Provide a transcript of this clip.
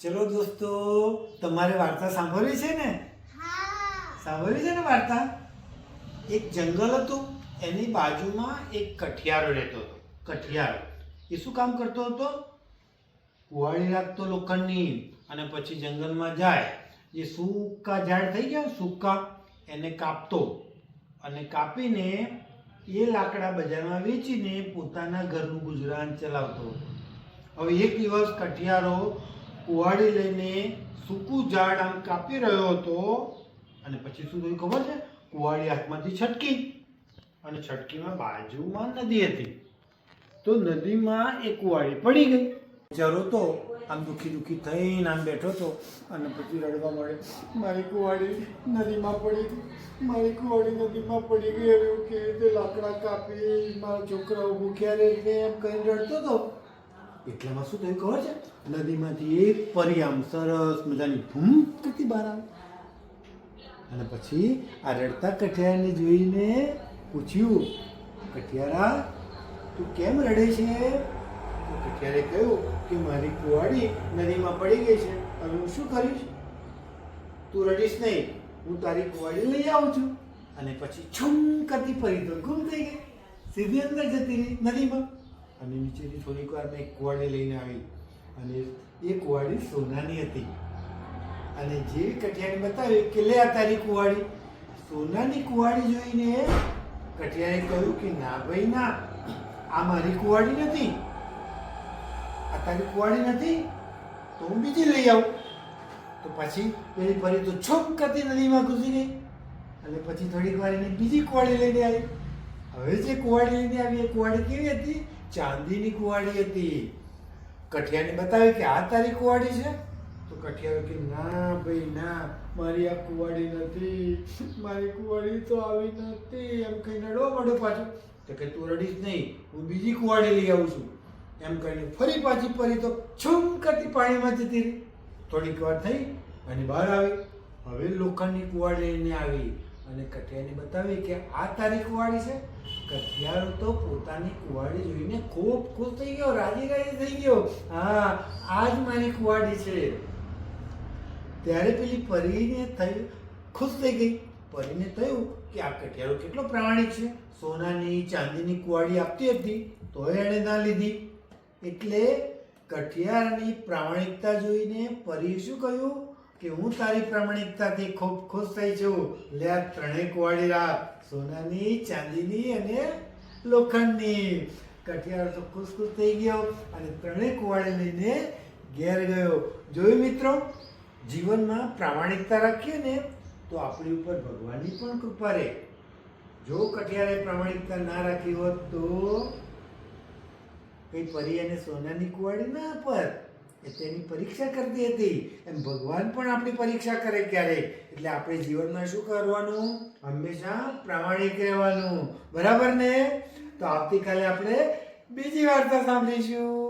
ચલો દોસ્તો તમારે વાર્તા સાંભળવી છે ને? સાંભળવી છે ને વાર્તા? એક જંગલ હતું એની બાજુમાં એક કઠિયારો રહેતો હતો કઠિયારો. એ શું કામ કરતો હતો? કુવાળી રાખતો લોખંડની અને પછી જંગલમાં જાય. જે સૂકા ઝાડ થઈ ગયા સૂકા. એને કાપતો અને કાપીને એ લાકડા બજારમાં વેચીને પોતાના ઘરનું ગુજરાન ચલાવતો હવે એક દિવસ કઠિયારો કુવાડી લઈને સૂકું ઝાડ આમ કાપી રહ્યો હતો. અને પછી શું થયું ખબર છે? કુવાડી હાથમાંથી છટકી. અને છટકીમાં બાજુમાં નદી હતી. તો નદીમાં એ કુવાડી પડી ગઈ. જરો તો, આમ દુખી દુખી થઈને આમ બેઠો હતો. અને પછી રડવા મળે મારી કુવાડી નદીમાં પડી ગઈ. મારી કુવાડી નદીમાં પડી ગઈ. હવે હું કેવી રીતે લાકડા કાપી, મારા છોકરાઓ ભૂખ્યા રહીને એમ કહીને રડતો હતો. એટલામાં શું થયું ખબર છે? નદીમાંથી એક પરી આમ સરસ મજાની ભૂમ કરતી બહાર આવે. અને પછી આ રડતા કઠિયારને જોઈને પૂછ્યું, કઠિયારા, તું કેમ રડે છે? કઠિયારે કહ્યું કે, મારી કુવાડી નદીમાં પડી ગઈ છે. હવે હું શું કરીશ? તું રડીશ નહીં. હું તારી કુવાડી લઈ આવું છું. અને પછી છમ કરતી ફરી તો ગુમ થઈ ગઈ. સીધી અંદર જતી રહી નદીમાં. અને નીચેથી થોડીક વાર મેં કુવાડી લઈને આવી. અને એ કુવાડી સોનાની હતી. અને જે કઠિયાને બતાવી કે લે આ તારી કુવાડી. સોનાની કુવાડી જોઈને કઠિયાએ કહ્યું કે ના ભાઈ, ના. આ મારી કુવાડી નથી. આ તારી કુવાડી નથી, તો હું બીજી લઈ આવું. તો પછી પેલી ફરી તો છોક કરતી નદીમાં ઘૂસી ગઈ. અને પછી થોડીક વાર એને બીજી કુવાડી લઈને આવી. હવે જે કુવાડી લઈને આવી, એ કુવાડી કેવી હતી? ચાંદીની કુવાડી હતી. કઠિયાને બતાવી કે આ તારી કુવાડી છે? તો કઠિયારો કે, ના ભાઈ, ના, મારી આ કુવાડી નથી. મારી કુવાડી તો આવી નથી. એમ કહીને રડવા માંડ્યો પાછો. તો કે, તું રડીશ નહીં, હું બીજી કુવાડી લઈ આવું છું. એમ કહીને ફરી પાછી ફરી તો છૂમ કરતી પાણીમાં જતી રહી. થોડીક વાર થઈ અને બહાર આવી. હવે લોખંડની કુવાડી લઈને આવી અને કઠિયાને બતાવી કે, આ તારી કુવાડી છે? કઠિયારો તો પોતાની કુવાડી જોઈને ખૂબ ખુશ થઈ ગયો રાજી રાજી થઈ ગયો. હા આ જ મારી કુવાડી છે. ત્યારે પેલી પરીને થયું ખુશ થઈ ગઈ. પરીને થયું કે આ કઠિયારો કેટલો પ્રામાણિક છે. સોનાની, ચાંદીની કુવાડી આપતી હતી, તોય એણે ના લીધી. એટલે કઠિયારની પ્રામાણિકતા જોઈને પરીએ શું કહ્યું? કે હું તારી પ્રામાણિકતાથી ખૂબ ખુશ થઈ છું. લે આ ત્રણેય કુવાડી રાખ સોનાની, ચાંદીની અને લોખંડની. કઠિયાળ તો ખુશ ખુશ થઈ ગયો અને ત્રણેય કુવાડી લઈને ઘેર ગયો. જોયું મિત્રો, જીવનમાં પ્રામાણિકતા રાખીએ ને તો આપણી ઉપર ભગવાનની પણ કૃપા રહે. જો કઠિયારે પ્રામાણિકતા ના રાખી હોત તો કઈ પરી અને સોનાની કુવાડી ના પર. એ તેની પરીક્ષા કરતી હતી. એમ ભગવાન પણ આપણી પરીક્ષા કરે ક્યારે? એટલે આપણે જીવનમાં શું કરવાનું? હંમેશા પ્રામાણિક રહેવાનું. બરાબર ને? તો આવતીકાલે આપણે બીજી વાર્તા સાંભળીશું.